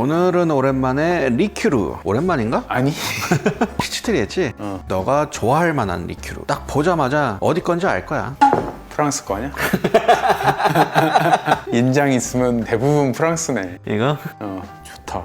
오늘은 오랜만에 리큐르 오랜만인가? 아니 피치트리 했지? 어. 너가 좋아할 만한 리큐르 딱 보자마자 어디 건지 알 거야 프랑스 거 아니야? 인장 있으면 대부분 프랑스네 이거? 어 좋다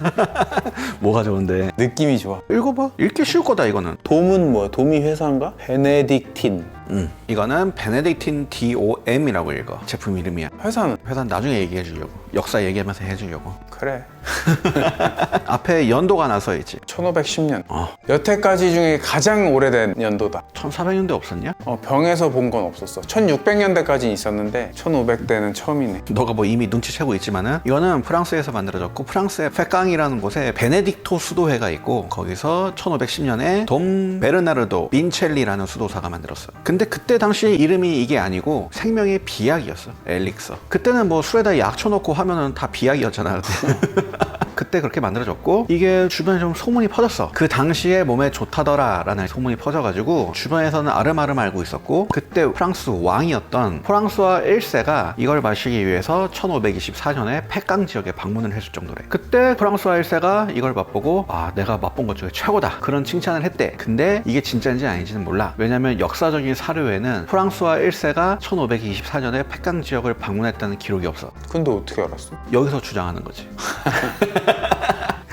뭐가 좋은데 느낌이 좋아 읽어봐 읽기 쉬울 거다 이거는 돔은 뭐야? 돔이 회사인가? 베네딕틴 음. 이거는 베네딕틴 DOM이라고 읽어. 제품 이름이야. 회사는? 회사는 나중에 얘기해 주려고. 역사 얘기하면서 해 주려고. 그래. 앞에 연도가 나서 있지. 1510년. 어. 여태까지 중에 가장 오래된 연도다. 1400년대 없었냐? 어, 병에서 본 건 없었어. 1600년대까지 있었는데 1500대는 처음이네. 너가 뭐 이미 눈치채고 있지만은 이거는 프랑스에서 만들어졌고 프랑스의 페깡이라는 곳에 베네딕토 수도회가 있고 거기서 1510년에 돔 베르나르도 민첼리라는 수도사가 만들었어. 근데 그때 당시 이름이 이게 아니고 생명의 비약이었어. 엘릭서. 그때는 뭐 술에다 약 쳐놓고 하면은 다 비약이었잖아. 그때 그렇게 만들어졌고 이게 주변에 좀 소문이 퍼졌어. 그 당시에 몸에 좋다더라 라는 소문이 퍼져가지고 주변에서는 아름아름 알고 있었고 그때 프랑스 왕이었던 프랑스와 1세가 이걸 마시기 위해서 1524년에 패강 지역에 방문을 했을 정도래. 그때 프랑스와 1세가 이걸 맛보고 아 내가 맛본 것 중에 최고다. 그런 칭찬을 했대. 근데 이게 진짜인지 아닌지는 몰라. 왜냐면 역사적인 사료에는 프랑스와 1세가 1524년에 패강 지역을 방문했다는 기록이 없어. 근데 어떻게 알았어? 여기서 주장하는 거지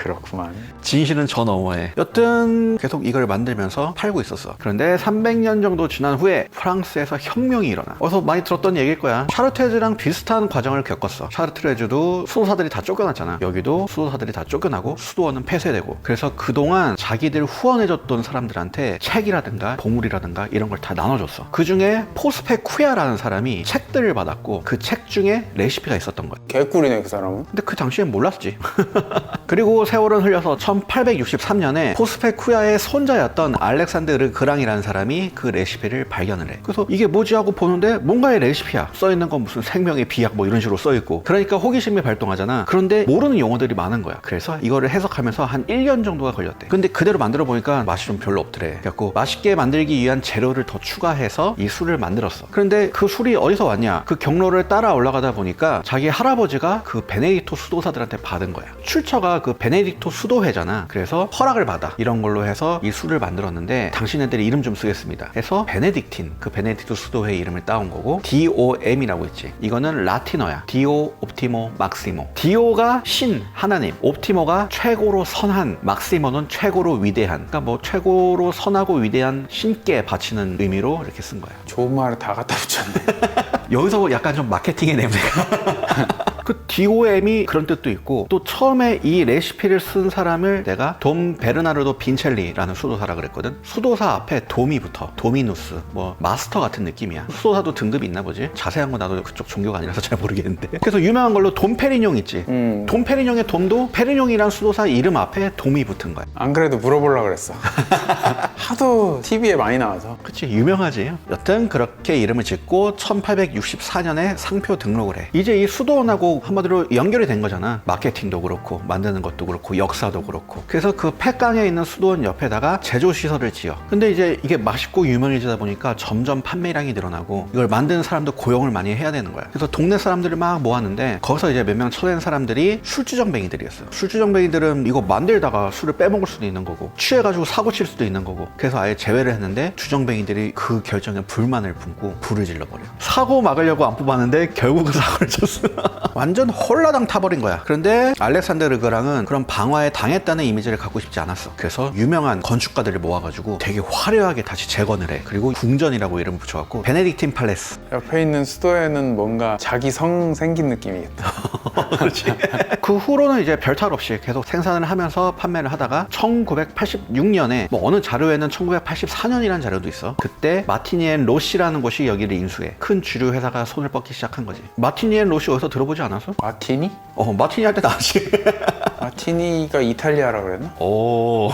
micro. 그렇구만 진실은 저 너머에. 여튼 계속 이걸 만들면서 팔고 있었어. 그런데 300년 정도 지난 후에 프랑스에서 혁명이 일어나. 어서 많이 들었던 얘기일 거야. 샤르트레즈랑 비슷한 과정을 겪었어. 샤르트레즈도 수도사들이 다 쫓겨났잖아. 여기도 수도사들이 다 쫓겨나고 수도원은 폐쇄되고. 그래서 그동안 자기들 후원해줬던 사람들한테 책이라든가 보물이라든가 이런 걸 다 나눠줬어. 그 중에 포스페 쿠야라는 사람이 책들을 받았고 그 책 중에 레시피가 있었던 거야. 개꿀이네 그 사람은 근데 그 당시엔 몰랐지. 그리고 세월은 흘려서 1863년에 포스페쿠야의 손자였던 알렉산드르 그랑이라는 사람이 그 레시피를 발견을 해. 그래서 이게 뭐지 하고 보는데 뭔가의 레시피야. 써 있는 건 무슨 생명의 비약 뭐 이런 식으로 써 있고. 그러니까 호기심이 발동하잖아. 그런데 모르는 용어들이 많은 거야. 그래서 이거를 해석하면서 한 1년 정도가 걸렸대. 근데 그대로 만들어 보니까 맛이 좀 별로 없더래. 그래갖고 맛있게 만들기 위한 재료를 더 추가해서 이 술을 만들었어. 그런데 그 술이 어디서 왔냐? 그 경로를 따라 올라가다 보니까 자기 할아버지가 그 베네딕토 수도사들한테 받은 거야. 출처가 그 베네딕토 수도회잖아. 그래서 허락을 받아. 이런 걸로 해서 이 술을 만들었는데 당신네들이 이름 좀 쓰겠습니다. 해서 베네딕틴, 그 베네딕토 수도회 이름을 따온 거고 DOM이라고 있지. 이거는 라틴어야. Dio Optimo Maximo. Dio가 신, 하나님. 옵티모가 최고로 선한, 막시모는 최고로 위대한. 그러니까 뭐 최고로 선하고 위대한 신께 바치는 의미로 이렇게 쓴 거야. 좋은 말을 다 갖다 붙였네 여기서 약간 좀 마케팅의 냄새가. 그 DOM이 그런 뜻도 있고 또 처음에 이 레시피를 쓴 사람을 내가 돔 베르나르도 빈첼리라는 수도사라 그랬거든. 수도사 앞에 돔이 붙어 도미누스 뭐 마스터 같은 느낌이야. 수도사도 등급이 있나 보지? 자세한 건 나도 그쪽 종교가 아니라서 잘 모르겠는데. 그래서 유명한 걸로 돔 페리뇽 있지. 음. 돔 페리뇽의 돔도 페리뇽이란 수도사 이름 앞에 돔이 붙은 거야. 안 그래도 물어보려고 그랬어 하도 TV에 많이 나와서. 그치 유명하지. 여튼 그렇게 이름을 짓고 1864년에 상표 등록을 해. 이제 이 수도원하고 한마디로 연결이 된 거잖아. 마케팅도 그렇고 만드는 것도 그렇고 역사도 그렇고. 그래서 그 폐강에 있는 수도원 옆에다가 제조시설을 지어. 근데 이제 이게 맛있고 유명해지다 보니까 점점 판매량이 늘어나고 이걸 만드는 사람도 고용을 많이 해야 되는 거야. 그래서 동네 사람들을 막 모았는데 거기서 이제 몇명 쳐낸 사람들이 술주정뱅이들이었어. 술주정뱅이들은 이거 만들다가 술을 빼먹을 수도 있는 거고 취해가지고 사고 칠 수도 있는 거고 그래서 아예 제외를 했는데 주정뱅이들이 그 결정에 불만을 품고 불을 질러버려 사고 막으려고 안 뽑았는데 결국은 사고를 쳤어 완전 홀라당 타버린 거야. 그런데 알렉산드르 그랑은 그런 방화에 당했다는 이미지를 갖고 싶지 않았어. 그래서 유명한 건축가들을 모아가지고 되게 화려하게 다시 재건을 해. 그리고 궁전이라고 이름 붙여갖고 베네딕틴 팔레스. 옆에 있는 수도에는 뭔가 자기 성 생긴 느낌이겠다. 그 후로는 이제 별탈 없이 계속 생산을 하면서 판매를 하다가 1986년에 뭐 어느 자료에 는 1984년이라는 자료도 있어. 그때 마티니엔 로시라는 곳이 여기를 인수해. 큰 주류 회사가 손을 뻗기 시작한 거지. 마티니엔 로시 어디서 들어보지 않았어? 마티니? 어, 마티니 할 때 나왔지. 마티니가 이탈리아라 그랬나? 오.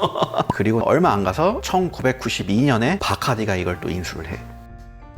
그리고 얼마 안 가서 1992년에 바카디가 이걸 또 인수를 해.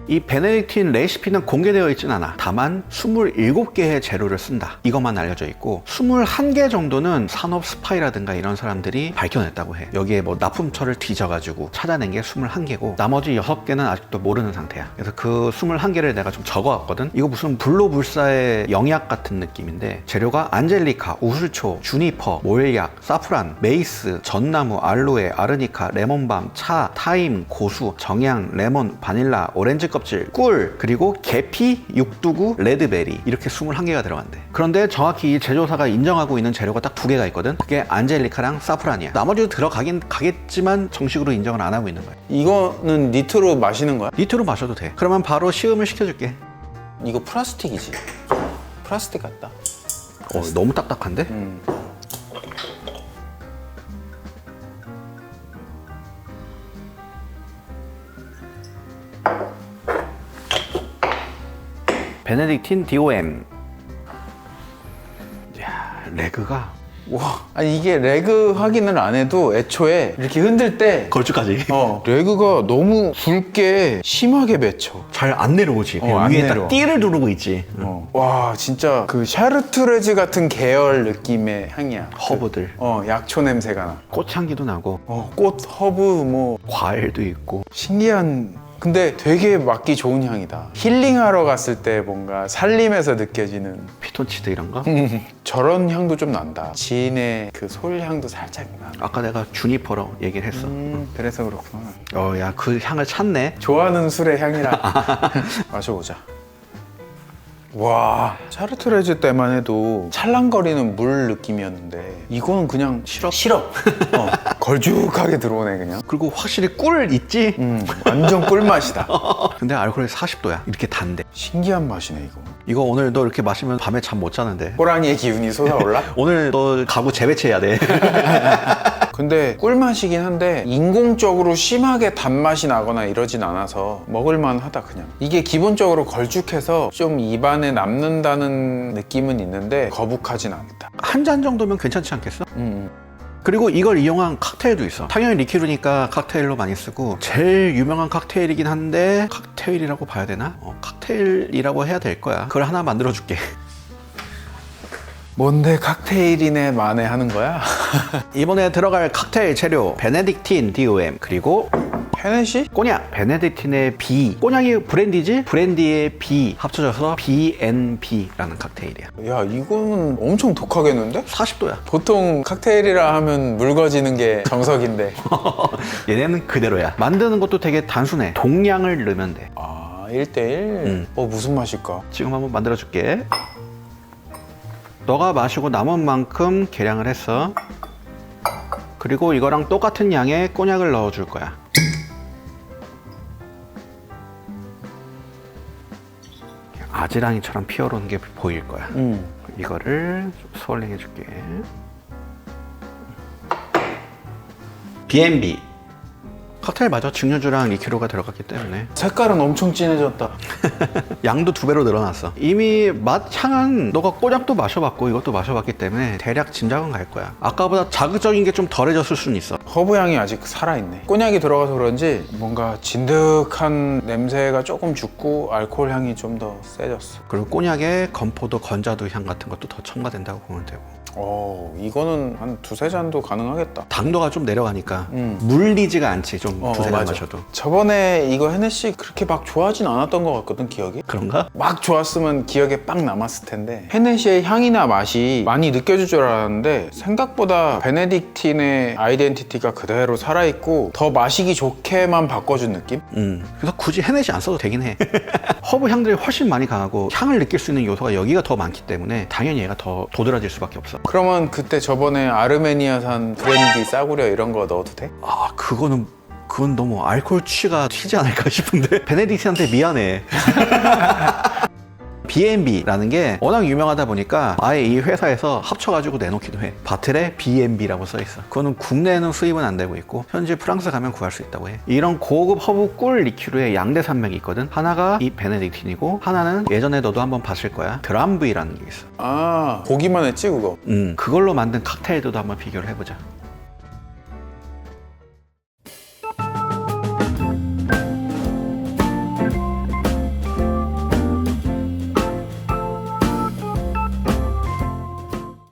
이 베네딕틴 레시피는 공개되어 있진 않아. 다만 27개의 재료를 쓴다. 이것만 알려져 있고 21개 정도는 산업 스파이라든가 이런 사람들이 밝혀냈다고 해. 여기에 뭐 납품처를 뒤져가지고 찾아낸 게 21개고 나머지 6개는 아직도 모르는 상태야. 그래서 그 21개를 내가 좀 적어왔거든. 이거 무슨 불로불사의 영약 같은 느낌인데 재료가 안젤리카, 우술초, 주니퍼, 모일약, 사프란, 메이스, 전나무, 알로에, 아르니카, 레몬밤, 차, 타임, 고수, 정향, 레몬, 바닐라, 오렌지 껍질, 꿀, 그리고 계피, 육두구, 레드베리 이렇게 21개가 들어간대. 그런데 정확히 이 제조사가 인정하고 있는 재료가 딱 두 개가 있거든. 그게 안젤리카랑 사프란이야. 나머지도 들어가긴 가겠지만 정식으로 인정을 안 하고 있는 거야. 이거는 니트로 마시는 거야? 니트로 마셔도 돼. 그러면 바로 시음을 시켜줄게. 이거 플라스틱이지? 플라스틱 같다. 어, 너무 딱딱한데? 음. 베네딕틴 DOM. 야, 레그가 와, 아니 이게 레그 확인을 안 해도 애초에 이렇게 흔들 때 걸쭉하지. 어, 레그가 너무 굵게 심하게 맺혀. 잘 안 내려오지. 어, 안 위에 내려와. 딱 띠를 누르고 있지. 어. 와, 진짜 그 샤르트레즈 같은 계열 느낌의 향이야. 허브들. 어, 약초 냄새가 나. 꽃향기도 나고 어, 꽃, 허브, 뭐 과일도 있고 신기한. 근데 되게 맡기 좋은 향이다. 힐링하러 갔을 때 뭔가 살림에서 느껴지는 피톤치드 이런 거. 저런 향도 좀 난다. 지인의 그 솔 향도 살짝 나. 아까 내가 주니퍼라고 얘기를 했어. 음, 그래서 그렇구나. 어, 야, 그 향을 찾네. 좋아하는 술의 향이라 마셔보자. 와 샤르트레즈 때만 해도 찰랑거리는 물 느낌이었는데 이거는 그냥 시럽 시럽 어, 걸쭉하게 들어오네 그냥 그리고 확실히 꿀 있지? 음 완전 꿀맛이다 근데 알코올이 40도야. 이렇게 단데. 신기한 맛이네 이거 이거 오늘 너 이렇게 마시면 밤에 잠 못 자는데. 호랑이의 기운이 솟아올라? 오늘 너 가구 재배치해야 돼. 근데 꿀맛이긴 한데 인공적으로 심하게 단맛이 나거나 이러진 않아서 먹을만 하다 그냥 이게 기본적으로 걸쭉해서 좀 입안에 남는다는 느낌은 있는데 거북하진 않다 한 잔 정도면 괜찮지 않겠어? 음. 그리고 이걸 이용한 칵테일도 있어. 당연히 리키루니까 칵테일로 많이 쓰고 제일 유명한 칵테일이긴 한데 칵테일이라고 봐야 되나? 어, 칵테일이라고 해야 될 거야. 그걸 하나 만들어 줄게. 뭔데 칵테일이네 만에 하는 거야? 이번에 들어갈 칵테일 재료 베네딕틴 DOM 그리고 헤네시? 꼬냑 베네딕틴의 B 꼬냑이 브랜디지? 브랜디의 B 합쳐져서 BNB라는 칵테일이야. 야 이거는 엄청 독하겠는데? 40도야. 보통 칵테일이라 하면 묽어지는 게 정석인데 얘네는 그대로야. 만드는 것도 되게 단순해. 동량을 넣으면 돼. 아 1대1? 어 무슨 맛일까? 지금 한번 만들어 줄게. 너가 마시고 남은 만큼 계량을 했어. 그리고 이거랑 똑같은 양의 꼬냑을 넣어 줄 거야. 아지랑이처럼 피어오르는 게 보일 거야. 음. 이거를 스월링 해줄게. B&B. 칵테일 맞아. 증류주랑 리큐르가 들어갔기 때문에 색깔은 엄청 진해졌다 양도 두 배로 늘어났어. 이미 맛 향은 너가 꼬냑도 마셔봤고 이것도 마셔봤기 때문에 대략 짐작은 갈 거야. 아까보다 자극적인 게 좀 덜해졌을 수는 있어. 허브 향이 아직 살아있네. 꼬냑이 들어가서 그런지 뭔가 진득한 냄새가 조금 죽고 알코올 향이 좀 더 세졌어. 그리고 꼬냑에 건포도 건자두 향 같은 것도 더 첨가된다고 보면 되고 어, 이거는 한 두세 잔도 가능하겠다. 당도가 좀 내려가니까 음. 물리지가 않지 좀 어, 두세 잔 맞아. 마셔도 저번에 이거 헤네시 그렇게 막 좋아하진 않았던 것 같거든, 기억이. 그런가? 막 좋았으면 기억에 빡 남았을 텐데 헤네시의 향이나 맛이 많이 느껴질 줄 알았는데 생각보다 베네딕틴의 아이덴티티가 그대로 살아있고 더 마시기 좋게만 바꿔준 느낌? 음. 그래서 굳이 헤넷이 안 써도 되긴 해. 허브 향들이 훨씬 많이 강하고 향을 느낄 수 있는 요소가 여기가 더 많기 때문에 당연히 얘가 더 도드라질 수밖에 없어. 그러면 그때 저번에 아르메니아산 브랜디 싸구려 이런 거 넣어도 돼? 아 그거는 그건 너무 알코올 취가 튀지 않을까 싶은데 베네딕트한테 미안해 B&B라는 게 워낙 유명하다 보니까 아예 이 회사에서 합쳐가지고 내놓기도 해. 바틀에 B&B라고 써있어. 그거는 국내에는 수입은 안 되고 있고 현재 프랑스 가면 구할 수 있다고 해. 이런 고급 허브 꿀 리큐르의 양대 산맥이 있거든. 하나가 이 베네딕틴이고 하나는 예전에 너도 한번 봤을 거야. 드람브이라는 게 있어. 아 보기만 했지 그거? 음 그걸로 만든 칵테일도 한번 비교를 해보자